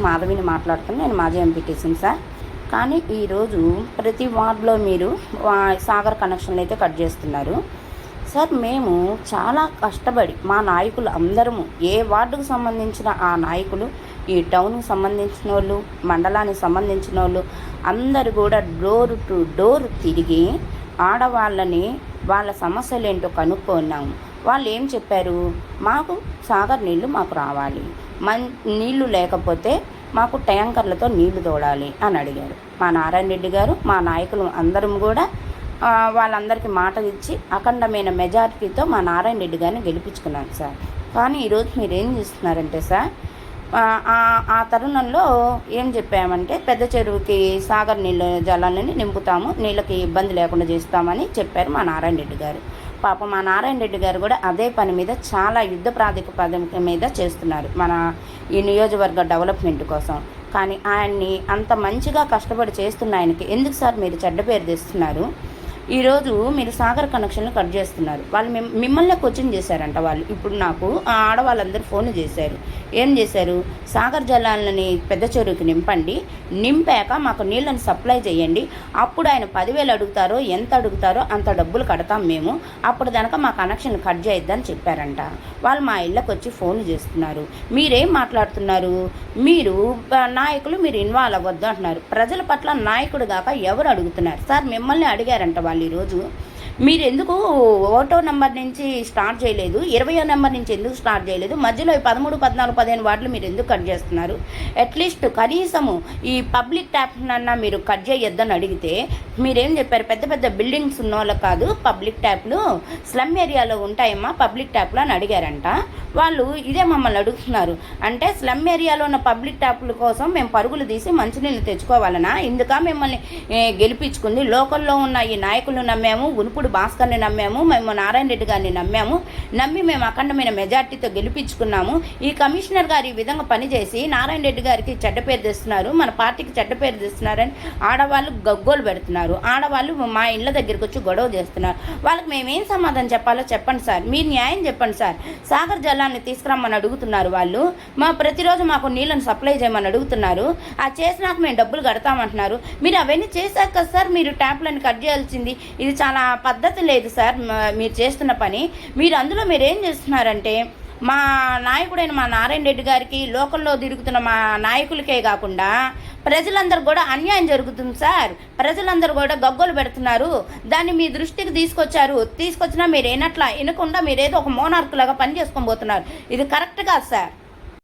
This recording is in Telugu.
మాధవిని మాట్లాడుతున్నా. నేను మాజీ ఎంపీటీసీని సార్. కానీ ఈరోజు ప్రతి వార్డులో మీరు వా- సాగర్ కనెక్షన్లు అయితే కట్ చేస్తున్నారు. సార్ మేము చాలా కష్టపడి మా నాయకులు అందరము ఏ వార్డుకు సంబంధించిన ఆ నాయకులు ఈ టౌన్కి సంబంధించిన వాళ్ళు మండలానికి సంబంధించిన వాళ్ళు అందరు కూడా డోర్ టు డోర్ తిరిగి ఆడవాళ్ళని వాళ్ళ సమస్యలు ఏంటో కనుక్కున్నాము వాళ్ళు ఏం చెప్పారు? మాకు సాగర్ నీళ్ళు మాకు రావాలి. మన్ నీళ్ళు లేకపోతే మాకు ట్యాంకర్లతో నీళ్ళు తోడాలి అని అడిగారు. మా నారాయణ రెడ్డి గారు మా నాయకులు అందరం కూడా వాళ్ళందరికీ మాట ఇచ్చి అఖండమైన మెజారిటీతో మా నారాయణ రెడ్డి గారిని గెలిపించుకున్నాను సార్. కానీ ఈరోజు మీరు ఏం చేస్తున్నారంటే సార్ ఆ, ఆ తరుణంలో ఏం చెప్పామంటే పెద్ద చెరువుకి సాగర్ నీళ్ళ జలాలని నింపుతాము నీళ్ళకి ఇబ్బంది లేకుండా చేస్తామని చెప్పారు మా నారాయణ రెడ్డి గారు. పాప మా నారాయణ రెడ్డి గారు కూడా అదే పని మీద చాలా యుద్ధ ప్రాతిపదిక మీద చేస్తున్నారు మన ఈ నియోజకవర్గ డెవలప్మెంట్ కోసం. కానీ ఆయన్ని అంత మంచిగా కష్టపడి చేస్తున్న ఆయనకి ఎందుకు సార్ మీరు చెడ్డ పేరు తెస్తున్నారు? ఈరోజు మీరు సాగర్ కనెక్షన్లు కట్ చేస్తున్నారు. వాళ్ళు మిమ్మల్ని క్వశ్చన్ చేశారంట వాళ్ళు. ఇప్పుడు నాకు ఆ ఆడవాళ్ళందరూ ఫోన్ చేశారు. ఏం చేశారు? సాగర్ జలాలని పెద్ద చెరువుకి నింపండి. నింపాక మాకు నీళ్ళని సప్లై చేయండి. అప్పుడు ఆయన పదివేలు అడుగుతారో ఎంత అడుగుతారో అంత డబ్బులు కడతాం మేము. అప్పుడు కనుక మా కనెక్షన్ కట్ చేయొద్దని చెప్పారంట. వాళ్ళు మా ఇళ్ళకి వచ్చి ఫోన్ చేస్తున్నారు. మీరేం మాట్లాడుతున్నారు? మీరు నాయకులు మీరు ఇన్వాల్వ్ అవ్వద్దు అంటున్నారు. ప్రజల పట్ల నాయకుడు కాక ఎవరు అడుగుతున్నారు? సార్ మిమ్మల్ని అడిగారంట వాళ్ళు ఈరోజు. మీరు ఎందుకు ఓటో నెంబర్ నుంచి స్టార్ట్ చేయలేదు? ఇరవయో నెంబర్ నుంచి ఎందుకు స్టార్ట్ చేయలేదు? మధ్యలో ఈ పదమూడు పద్నాలుగు పదిహేను వార్డులు మీరు ఎందుకు కట్ చేస్తున్నారు? అట్లీస్ట్ కనీసము ఈ పబ్లిక్ ట్యాప్ అన్న మీరు కట్ చేయొద్దని అడిగితే మీరేం చెప్పారు? పెద్ద పెద్ద బిల్డింగ్స్ ఉన్న వాళ్ళకి కాదు పబ్లిక్ ట్యాప్లు స్లమ్ ఏరియాలో ఉంటాయమ్మా పబ్లిక్ ట్యాప్లు అని అడిగారంట. వాళ్ళు ఇదే మమ్మల్ని అడుగుతున్నారు. అంటే స్లమ్ ఏరియాలో ఉన్న పబ్లిక్ ట్యాప్ల కోసం మేము పరుగులు తీసి మంచినీళ్ళు తెచ్చుకోవాలనా? ఇందుక మిమ్మల్ని గెలిపించుకుంది? లోకల్లో ఉన్న ఈ నాయకులు నమ్మేము ఉనుపుడు భాస్కర్ని నమ్మాము మేము నారాయణ రెడ్డి గారిని నమ్మాము. నమ్మి మేము అఖండమైన మెజార్టీతో గెలిపించుకున్నాము. ఈ కమిషనర్ గారు ఈ విధంగా పనిచేసి నారాయణ రెడ్డి గారికి చెడ్డ పేరు తెస్తున్నారు. మన పార్టీకి చెడ్డ పేరు తెస్తున్నారని ఆడవాళ్ళు గగ్గోలు పెడుతున్నారు. ఆడవాళ్ళు మా ఇళ్ళ దగ్గరికి వచ్చి గొడవ చేస్తున్నారు. వాళ్ళకి మేమేం సమాధానం చెప్పాలో చెప్పండి సార్. మీరు న్యాయం చెప్పండి సార్. సాగర్ జలాన్ని తీసుకురమ్మని అడుగుతున్నారు వాళ్ళు. మా ప్రతిరోజు మాకు నీళ్ళని సప్లై చేయమని అడుగుతున్నారు. ఆ చేసినాక మేము డబ్బులు కడతామంటున్నారు. మీరు అవన్నీ చేశాక కదా సార్. మీరు ట్యాప్లను కట్ చేయాల్సింది. ఇది చాలా పద్ధతి పద్ధతి లేదు సార్ మీరు చేస్తున్న పని. మీరు అందులో మీరు ఏం చేస్తున్నారంటే మా నాయకుడైన మా నారాయణ రెడ్డి గారికి లోకల్లో తిరుగుతున్న మా నాయకులకే కాకుండా ప్రజలందరూ కూడా అన్యాయం జరుగుతుంది సార్. ప్రజలందరూ కూడా గగ్గోలు పెడుతున్నారు. దాన్ని మీ దృష్టికి తీసుకొచ్చారు. తీసుకొచ్చినా మీరు ఏనట్లా వినకుండా మీరేదో ఒక మోనార్కు లాగా పని చేసుకొని పోతున్నారు. ఇది కరెక్ట్ కాదు సార్.